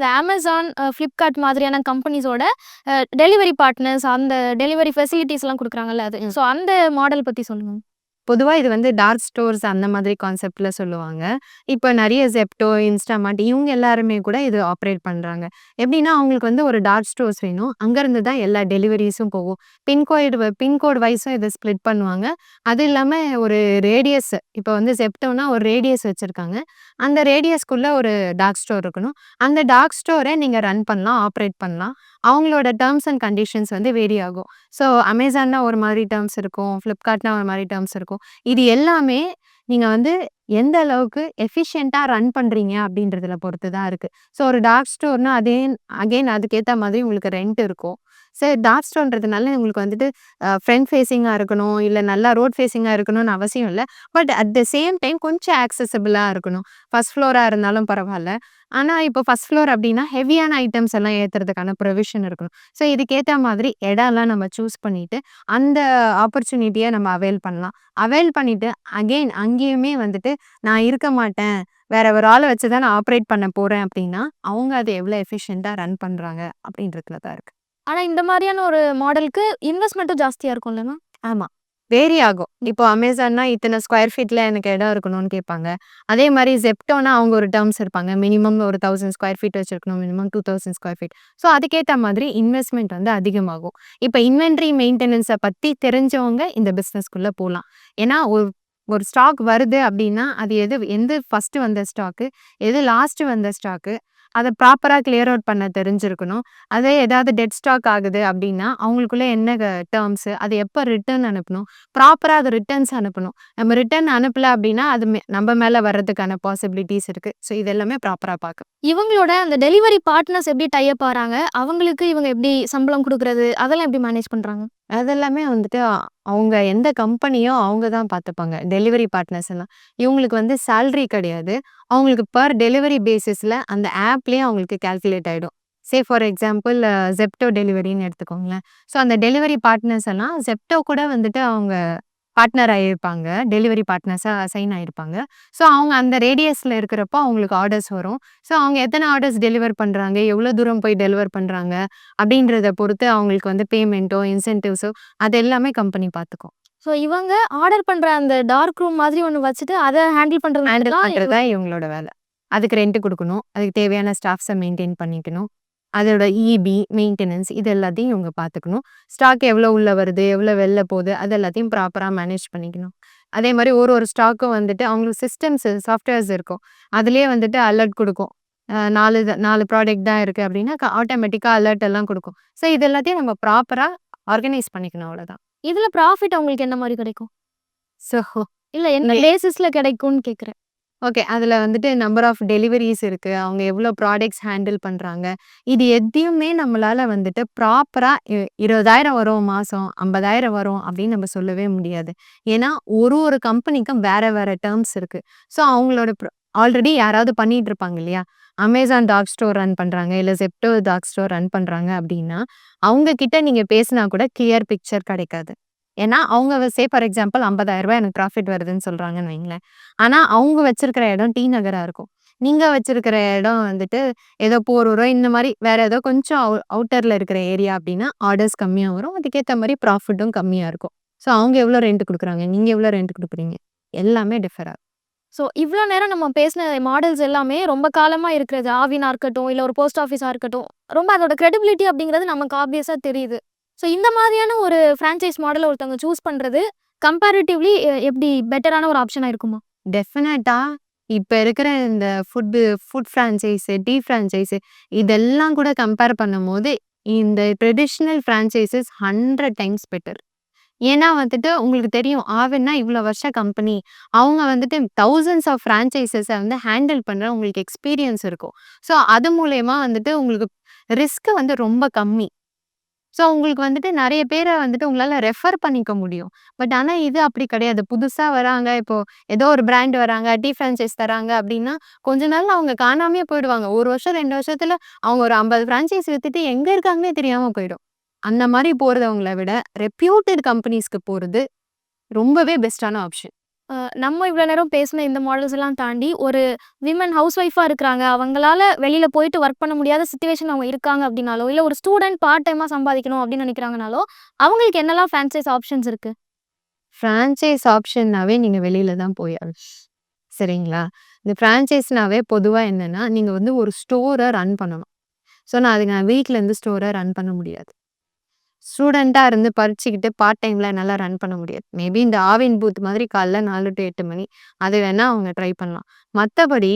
இந்த Amazon, Flipkart மாதிரியான கம்பெனிஸோட டெலிவரி பார்ட்னர்ஸ் அந்த டெலிவரி ஃபெசிலிட்டீஸ்லாம் குடுக்குறாங்கல்ல அது. ஸோ அந்த மாடல் பத்தி சொல்லுங்க. பொதுவாக இது வந்து டார்க் ஸ்டோர்ஸ் அந்த மாதிரி கான்செப்டில் சொல்லுவாங்க. இப்போ நிறைய ஜெப்டோ இன்ஸ்டாமார்ட் இவங்க எல்லாருமே கூட இது ஆப்ரேட் பண்ணுறாங்க எப்படின்னா, அவங்களுக்கு வந்து ஒரு டார்க் ஸ்டோர்ஸ் வேணும். அங்கேருந்து தான் எல்லா டெலிவரிஸும் போகும். பின்கோடு பின்கோடு வைஸும் இதை ஸ்ப்ளிட் பண்ணுவாங்க. அது இல்லாமல் ஒரு ரேடியஸ் இப்போ வந்து ஜெப்டோனா ஒரு ரேடியஸ் வச்சுருக்காங்க அந்த ரேடியஸ்க்குள்ளே ஒரு டார்க் ஸ்டோர் இருக்கணும். அந்த டார்க் ஸ்டோரை நீங்கள் ரன் பண்ணலாம், ஆப்ரேட் பண்ணலாம். அவங்களோட டேர்ம்ஸ் அண்ட் கண்டிஷன்ஸ் வந்து வேரி ஆகும். ஸோ அமேசான்னா ஒரு மாதிரி டேர்ம்ஸ் இருக்கும். ஃப்ளிப்கார்ட்னா ஒரு மாதிரி டேர்ம்ஸ் இருக்கும். இது எல்லாமே நீங்கள் வந்து எந்த அளவுக்கு எஃபிஷியண்ட்டாக ரன் பண்ணுறீங்க அப்படின்றதுல பொறுத்து தான் இருக்கு. ஸோ ஒரு டார்க் ஸ்டோர்னால் அதே அகைன் அதுக்கேற்ற மாதிரி உங்களுக்கு ரெண்ட் இருக்கும். சரி டார்க் ஸ்டோன்றதுனால உங்களுக்கு வந்துட்டு ஃப்ரண்ட் ஃபேஸிங்காக இருக்கணும், இல்லை நல்லா ரோட் ஃபேஸிங்காக இருக்கணும்னு அவசியம் இல்லை but at the same time கொஞ்சம் ஆக்சசபிளாக இருக்கணும். ஃபஸ்ட் ஃப்ளோராக இருந்தாலும் பரவாயில்ல ஆனால் இப்போ ஃபர்ஸ்ட் ஃப்ளோர் அப்படின்னா ஹெவியான ஐட்டம்ஸ் எல்லாம் ஏத்துறதுக்கான ப்ரொவிஷன் இருக்கணும். ஸோ இதுக்கேற்ற மாதிரி இடம்லாம் நம்ம சூஸ் பண்ணிவிட்டு அந்த ஆப்பர்ச்சுனிட்டியை நம்ம அவைல் பண்ணலாம். அவைல் பண்ணிவிட்டு அகைன் அங்கேயுமே வந்துட்டு நான் இருக்க மாட்டேன். வேற ஒரு ஆளை வச்சு தான் நான் ஆப்ரேட் பண்ண போகிறேன் அப்படின்னா, அவங்க அதை எவ்வளோ எஃபிஷியண்ட்டாக ரன் பண்ணுறாங்க அப்படின்றதுல தான் இருக்குது ஆனா இந்த மாதிரியான ஒரு மாடலுக்கு இன்வெஸ்ட்மெண்ட்டும் ஜாஸ்தியா இருக்கும் இல்லங்க? ஆமா. வேரி ஆகும். இப்போ அமேசான்னா இத்தனை ஸ்கொயர் ஃபீட்ல எனக்கு இடம் இருக்கணும்னு கேட்பாங்க. அதே மாதிரி ஜெப்டோனா அவங்க ஒரு டேர்ம்ஸ் இருப்பாங்க. மினிமம் ஒரு தௌசண்ட் ஸ்கொயர் ஃபீட் வச்சிருக்கணும். Minimum 2000 square feet. ஸோ அதுக்கேற்ற மாதிரி இன்வெஸ்ட்மெண்ட் வந்து அதிகமாகும். இப்போ இன்வென்ட்ரி மெயின்டெனன்ஸை பத்தி தெரிஞ்சவங்க இந்த பிஸ்னஸ்க்குள்ளே போகலாம் ஏன்னா ஒரு ஒரு ஸ்டாக் வருது அப்படின்னா, அது எது எந்த ஃபஸ்ட்டு வந்த ஸ்டாக்கு, எது லாஸ்ட்டு வந்த ஸ்டாக்கு, அதை ப்ராப்பராக கிளியர் அவுட் பண்ண தெரிஞ்சிருக்கணும். அதே ஏதாவது டெட் ஸ்டாக் ஆகுது அப்படின்னா, அவங்களுக்குள்ளே என்ன க அது எப்போ ரிட்டர்ன் அனுப்பணும், ப்ராப்பராக அது ரிட்டர்ன்ஸ் அனுப்பணும். நம்ம ரிட்டர்ன் அனுப்பல அப்படின்னா, அது மே நம்ம மேலே வர்றதுக்கான பாசிபிலிட்டிஸ் இருக்குது ஸோ இது எல்லாமே ப்ராப்பரா இவங்களோட அந்த டெலிவரி பார்ட்னர்ஸ் எப்படி டைப் ஆகிறாங்க அவங்களுக்கு இவங்க எப்படி சம்பளம் கொடுக்குறது? அதெல்லாம் எப்படி மேனேஜ் பண்ணுறாங்க அதெல்லாமே வந்துட்டு அவங்க எந்த கம்பெனியோ அவங்க தான் பார்த்துப்பாங்க. டெலிவரி பார்ட்னர்ஸ் எல்லாம். இவங்களுக்கு வந்து சேலரி கிடையாது. அவங்களுக்கு பெர் டெலிவரி பேசிஸ்ல அந்த ஆப்லயே அவங்களுக்கு கால்குலேட் ஆயிடும். சே ஃபார் எக்ஸாம்பிள் Zepto டெலிவரின்னு எடுத்துக்கோங்களேன். ஸோ அந்த டெலிவரி பார்ட்னர்ஸ் எல்லாம் Zepto கூட வந்துட்டு அவங்க பார்ட்னர் ஆயிருப்பாங்க. டெலிவரி பார்ட்னர்ஸா அசைன் ஆயிருப்பாங்க. ஸோ அவங்க அந்த ரேடியஸ்ல இருக்கிறப்போ அவங்களுக்கு ஆர்டர்ஸ் வரும். ஸோ அவங்க எத்தன ஆர்டர்ஸ் டெலிவர் பண்றாங்க, எவ்வளோ தூரம் போய் டெலிவர் பண்றாங்க அப்படின்றத பொறுத்து அவங்களுக்கு வந்து பேமெண்ட்டோ, இன்சென்டிவ்ஸோ அது எல்லாமே கம்பெனி பார்த்துக்கும். ஸோ இவங்க ஆர்டர் பண்ற அந்த டார்க் ரூம் மாதிரி ஒண்ணு வச்சுட்டு அத ஹேண்டில் மட்டும் ஹேண்டில் தான் பண்றது தான் இவங்களோட வேலை. அதுக்கு ரெண்ட் குடுக்கணும். அதுக்கு தேவையான ஸ்டாஃப்ஸ மெயின்டெயின் பண்ணிக்கணும். அதோட ஈபி, மெயின்டனன்ஸ் இது எல்லாத்தையும் இவங்க பார்த்துக்கணும். ஸ்டாக் எவ்வளோ உள்ள வருது, எவ்வளோ வெளில போகுது அது எல்லாத்தையும் ப்ராப்பரா மேனேஜ் பண்ணிக்கணும். அதே மாரி ஒரு ஒரு ஸ்டாக்கும் வந்துட்டு அவங்களுக்கு சிஸ்டம்ஸ், சாஃப்ட்வேர்ஸ் இருக்கும். அதிலயே வந்துட்டு அலர்ட் குடுக்கும். அ 4 த 4 ப்ராடக்ட் தான் இருக்கு அப்படின்னா, க ஆட்டோமேட்டிக்கா அலர்ட் எல்லாம் குடுக்கும். ஸோ இது எல்லாத்தையும் நம்ம ப்ராப்பரா ஆர்கனைஸ் பண்ணிக்கணும் அவ்வளோதான். இதுல ப்ராஃபிட் அவங்களுக்கு என்ன மாரி கிடைக்கும்? ஸோ இல்ல என்ன பேசிஸ்ல கிடைக்கும்னு கேட்கிறேன். ஓகே. அதுல வந்துட்டு நம்பர் ஆஃப் டெலிவரீஸ் இருக்கு. அவங்க எவ்வளோ ப்ராடக்ட்ஸ் ஹேண்டில் பண்றாங்க. இது எதையுமே நம்மளால வந்துட்டு ப்ராப்பரா இ 20,000 வரும் மாசம், 50,000 வரும் அப்படின்னு நம்ம சொல்லவே முடியாது. ஏன்னா ஒரு ஒரு கம்பெனிக்கும் வேற வேற டெர்ம்ஸ் இருக்கு. ஸோ அவங்களோட ப்ர ஆல்ரெடி யாராவது பண்ணிட்டு இருப்பாங்க இல்லையா? அமேசான் டாக் ஸ்டோர் ரன் பண்றாங்க. இல்ல Zepto டாக் ஸ்டோர் ரன் பண்றாங்க அப்படின்னா, அவங்க கிட்ட நீங்க பேசினா கூட கிளியர் பிக்சர் கிடைக்காது. ஏன்னா அவங்க சே ஃபார் எக்ஸாம்பிள் ரூ. 50,000 எனக்கு ப்ராஃபிட் வருதுன்னு சொல்கிறாங்கன்னு வைங்களேன். ஆனால் அவங்க வச்சிருக்கிற இடம் டி நகராக இருக்கும். நீங்கள் வச்சிருக்கிற இடம் வந்துட்டு ஏதோ போரூரோ இந்த மாதிரி வேற ஏதோ கொஞ்சம் அவு அவுட்டரில் இருக்கிற ஏரியா அப்படின்னா, ஆர்டர்ஸ் கம்மியாக வரும். அதுக்கேற்ற மாதிரி ப்ராஃபிட்டும் கம்மியாக இருக்கும். ஸோ அவங்க எவ்வளோ ரெண்ட் கொடுக்குறாங்க நீங்கள் எவ்வளோ ரெண்ட் கொடுக்குறீங்க எல்லாமே டிஃபர் ஆகும். ஸோ இவ்வளோ நேரம் நம்ம பேசின மாடல்ஸ் எல்லாமே ரொம்ப காலமாக இருக்கிறது. ஆவினா இருக்கட்டும், இல்லை ஒரு போஸ்ட் ஆஃபீஸாக இருக்கட்டும், ரொம்ப அதோட கிரெடிபிலிட்டி அப்படிங்கிறது நமக்கு ஆப்வியஸாக தெரியுது. ஸோ இந்த மாதிரியான ஒரு ஃப்ரான்ச்சைஸ் மாடலை ஒருத்தவங்க சூஸ் பண்ணுறது கம்பேரிட்டிவ்லி எப்படி பெட்டரான ஒரு ஆப்ஷனாக இருக்குமா? டெஃபினட்டாக இப்போ இருக்கிற இந்த food food franchise tea franchise இதெல்லாம் கூட கம்பேர் பண்ணும்போது, இந்த traditional franchises hundred times better. ஏன்னா வந்துட்டு உங்களுக்கு தெரியும். ஆவென்னா இவ்வளோ வருஷ கம்பெனி. அவங்க வந்துட்டு தௌசண்ட்ஸ் ஆஃப் ஃப்ரான்ச்சைசஸை வந்து ஹேண்டில் பண்ணுற உங்களுக்கு எக்ஸ்பீரியன்ஸ் இருக்கும். ஸோ அது மூலயமா வந்துட்டு உங்களுக்கு ரிஸ்க்கு வந்து ரொம்ப கம்மி. ஸோ உங்களுக்கு வந்துட்டு நெறைய பேர வந்துட்டு உங்களால ரெஃபர் பண்ணிக்க முடியும். பட் ஆனா இது அப்படி கிடையாது. புதுசா வராங்க. இப்போ ஏதோ ஒரு பிராண்ட் வராங்க. டீ பிரான்சைஸ் தராங்க அப்படின்னா, கொஞ்ச நாள்ல அவங்க காணாமயே போயிடுவாங்க. 1 வருஷம், 2 வருஷத்துல அவங்க ஒரு 50 பிரான்சைஸ் வித்துட்டு எங்க இருக்காங்கன்னே தெரியாம போயிடும். அந்த மாரி போறவங்கள விட ரெப்யூட்டட் கம்பெனிஸ்க்கு போறது ரொம்பவே பெஸ்ட்டான ஆப்ஷன். நம்ம இவ்வளோ நேரம் பேசின இந்த மாடல்ஸ் எல்லாம் தாண்டி, ஒரு விமன் ஹவுஸ் ஒய்ஃபாக இருக்கிறாங்க. அவங்களால வெளியில் போயிட்டு ஒர்க் பண்ண முடியாத சுச்சுவேஷன் அவங்க இருக்காங்க அப்படின்னாலோ, இல்லை ஒரு ஸ்டூடெண்ட் பார்ட் டைமாக சம்பாதிக்கணும் அப்படின்னு நினைக்கிறாங்கனாலோ, அவங்களுக்கு என்னலாம் ஃபிரான்சைஸ் ஆப்ஷன்ஸ் இருக்கு? ஃப்ரான்சைஸ் ஆப்ஷன்னாவே நீங்கள் வெளியில தான் போய் சரிங்களா? இந்த ஃப்ரான்சைஸ்னாவே பொதுவாக என்னென்னா நீங்கள் வந்து ஒரு ஸ்டோரை ரன் பண்ணணும். ஸோ நான் அதுக்கு நான் வீட்டிலேருந்து ஸ்டோரை ரன் பண்ண முடியாது. ஸ்டூடெண்ட்டாக இருந்து படிச்சுக்கிட்டு பார்ட் டைமில் நல்லா ரன் பண்ண முடியாது. மேபி இந்த ஆவின் பூத் மாதிரி காலைல நாலு டு எட்டு மணி. அது வேணால் அவங்க ட்ரை பண்ணலாம். மற்றபடி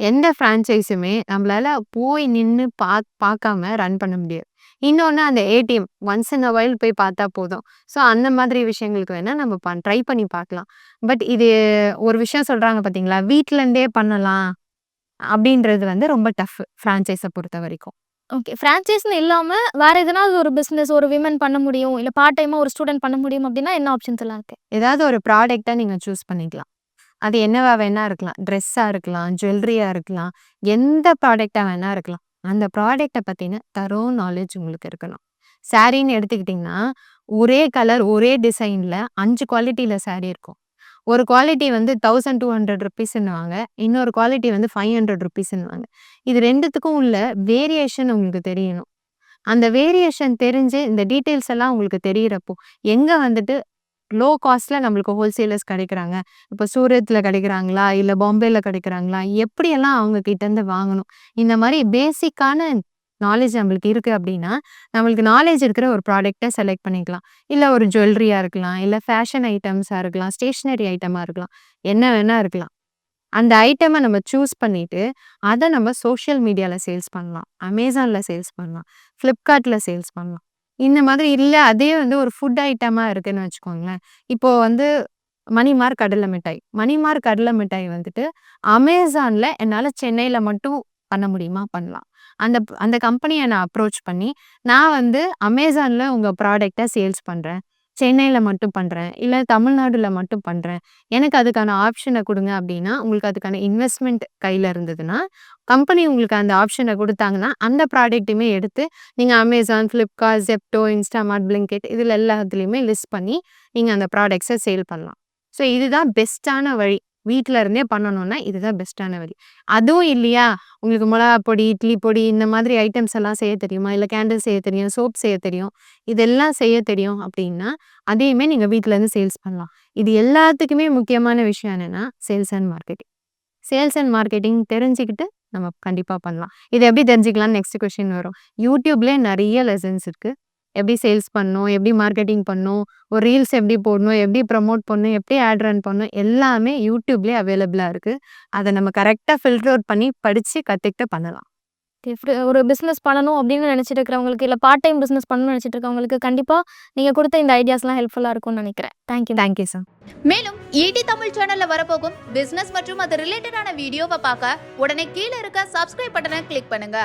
எந்த ஃப்ரான்சைஸுமே நம்மளால் போய் நின்று பா பார்க்காம ரன் பண்ண முடியாது. இன்னொன்று அந்த ATM once in a while போய் பார்த்தா போதும். ஸோ அந்த மாதிரி விஷயங்களுக்கு வேணால் நம்ம பண் ட்ரை பண்ணி பார்க்கலாம். பட் இது ஒரு விஷயம் சொல்கிறாங்க பார்த்தீங்களா? வீட்டிலேருந்தே பண்ணலாம். அப்படின்றது வந்து ரொம்ப டஃப் பொறுத்த வரைக்கும் ஓகே. ஃப்ரான்ச்சைஸ்னு இல்லாமல் வேறு எதனாவது ஒரு பிஸ்னஸ் ஒரு விமன் பண்ண முடியும். இல்லை பார்ட் டைமாக ஒரு ஸ்டூடெண்ட் பண்ண முடியும் அப்படின்னா என்ன ஆப்ஷன்ஸ் எல்லாம் இருக்குது ஏதாவது ஒரு ப்ராடக்ட்ட நீங்கள் சூஸ் பண்ணிக்கலாம். அது என்னவா வேணா இருக்கலாம். ட்ரெஸ்ஸாக இருக்கலாம், ஜுவல்லரியாக இருக்கலாம், எந்த ப்ராடக்டாக வேணா இருக்கலாம். அந்த ப்ராடக்டை பற்றின தரோ நாலேஜ் உங்களுக்கு இருக்கணும். சாரின்னு எடுத்துக்கிட்டிங்கன்னா ஒரே கலர், ஒரே டிசைனில் அஞ்சு குவாலிட்டியில் சாரீ இருக்கும். ஒரு குவாலிட்டி வந்து ₹1200ன்னுவாங்க. இன்னொரு குவாலிட்டி வந்து ₹500ன்னுவாங்க. இது ரெண்டுத்துக்கும் உள்ள வேரியேஷன் உங்களுக்கு தெரியணும். அந்த வேரியேஷன் தெரிஞ்சு இந்த டீட்டெயில்ஸ் எல்லாம் உங்களுக்கு தெரிகிறப்போ எங்கே வந்துட்டு லோ காஸ்ட்ல நம்மளுக்கு ஹோல்சேலர்ஸ் கிடைக்கிறாங்க. இப்போ சூரத்தில் கிடைக்கிறாங்களா? இல்லை பாம்பேல கிடைக்கிறாங்களா? எப்படியெல்லாம் அவங்க கிட்டேருந்து வாங்கணும்? இந்த மாதிரி பேசிக்கான நாலேஜ் நம்மளுக்கு இருக்கு அப்படின்னா, நம்மளுக்கு நாலேஜ் இருக்கிற ஒரு ப்ராடக்டை செலக்ட் பண்ணிக்கலாம். இல்லை ஒரு ஜுவல்லரியாக இருக்கலாம், இல்லை ஃபேஷன் ஐட்டம்ஸாக இருக்கலாம், ஸ்டேஷ்னரி ஐட்டமாக இருக்கலாம். என்ன வேணால் இருக்கலாம். அந்த ஐட்டமை நம்ம சூஸ் பண்ணிவிட்டு அதை நம்ம சோஷியல் மீடியாவில் சேல்ஸ் பண்ணலாம். அமேசானில் சேல்ஸ் பண்ணலாம். ஃப்ளிப்கார்ட்டில் சேல்ஸ் பண்ணலாம். இந்த மாதிரி இல்லை அதே வந்து ஒரு ஃபுட் ஐட்டமாக இருக்குதுன்னு வச்சுக்கோங்களேன். இப்போது வந்து மணிமார் கடலை மிட்டாய். மணிமார் கடலை மிட்டாய் வந்துட்டு அமேசானில் என்னால் சென்னையில் மட்டும் பண்ண முடியுமா? பண்ணலாம். அந்த அந்த கம்பெனியை நான் அப்ரோச் பண்ணி, நான் வந்து அமேசானில் உங்கள் ப்ராடக்டை சேல்ஸ் பண்ணுறேன் சென்னையில் மட்டும் பண்ணுறேன் இல்லை தமிழ்நாடுல மட்டும் பண்ணுறேன் எனக்கு அதுக்கான ஆப்ஷனை கொடுங்க அப்படின்னா, உங்களுக்கு அதுக்கான இன்வெஸ்ட்மெண்ட் கையில் இருந்ததுன்னா, கம்பெனி உங்களுக்கு அந்த ஆப்ஷனை கொடுத்தாங்கன்னா அந்த ப்ராடக்ட்டுமே எடுத்து நீங்கள் அமேசான் ஃப்ளிப்கார்ட் ஜெப்டோ இன்ஸ்டாமார்ட் பிளிங்கெட் இதில் எல்லாத்துலேயுமே லிஸ்ட் பண்ணி, நீங்கள் அந்த ப்ராடக்ட்ஸை சேல் பண்ணலாம். ஸோ இதுதான் பெஸ்ட்டான வழி. வீட்டில் இருந்தே பண்ணணும்னா, இதுதான் பெஸ்ட்டான வழி. அதுவும் இல்லையா, உங்களுக்கு மிளகா பொடி, இட்லி பொடி இந்த மாதிரி ஐட்டம்ஸ் எல்லாம் செய்ய தெரியுமா? இல்லை கேண்டில் செய்ய தெரியும், சோப் செய்ய தெரியும். இதெல்லாம் செய்ய தெரியும் அப்படின்னா, அதையுமே நீங்கள் வீட்டிலேருந்து சேல்ஸ் பண்ணலாம். இது எல்லாத்துக்குமே முக்கியமான விஷயம் என்னென்னா sales and marketing. Sales and marketing தெரிஞ்சுக்கிட்டு நம்ம கண்டிப்பாக பண்ணலாம். இது எப்படி தெரிஞ்சுக்கலாம்னு நெக்ஸ்ட் கொஷின் வரும். யூடியூப்லேயே நிறைய லெசன்ஸ் இருக்குது எப்படி சேல்ஸ் பண்ணணும்? எப்படி மார்க்கெட்டிங் பண்ணணும்? ஒரு ரீல்ஸ் எப்படி போடணும்? எப்படி ப்ரமோட் பண்ணணும்? எப்படி ஆட் ரன் பண்ணணும்? எல்லாமே YouTubeலயே அவைலபிளா இருக்கு. அத நம்ம கரெக்ட்டா ஃபில்டர் அவுட் பண்ணி படிச்சு கத்துக்கிட்டு பண்ணலாம். ஒரு பிசினஸ் பண்ணணும் அப்படின்னு நினைச்சிட்டு இருக்கிறவங்களுக்கு, இல்ல பார்ட் டைம் பிசினஸ் பண்ணணும்னு நினைச்சிட்டு இருக்கவங்களுக்கு கண்டிப்பா நீங்க குடுத்த இந்த ஐடியாஸ்லாம் ஹெல்ப்ஃபுல்லா இருக்கும்னு நினைக்கிறேன். Thank you. Thank you sir. மேலும் ஈடி தமிழ் சேனல்ல வரப்போகும் பிசினஸ் மற்றும் அது ரிலேட்டடான வீடியோவை பார்க்க உடனே கீழே இருக்க சப்ஸ்கிரைப் பட்டனை கிளிக் பண்ணுங்க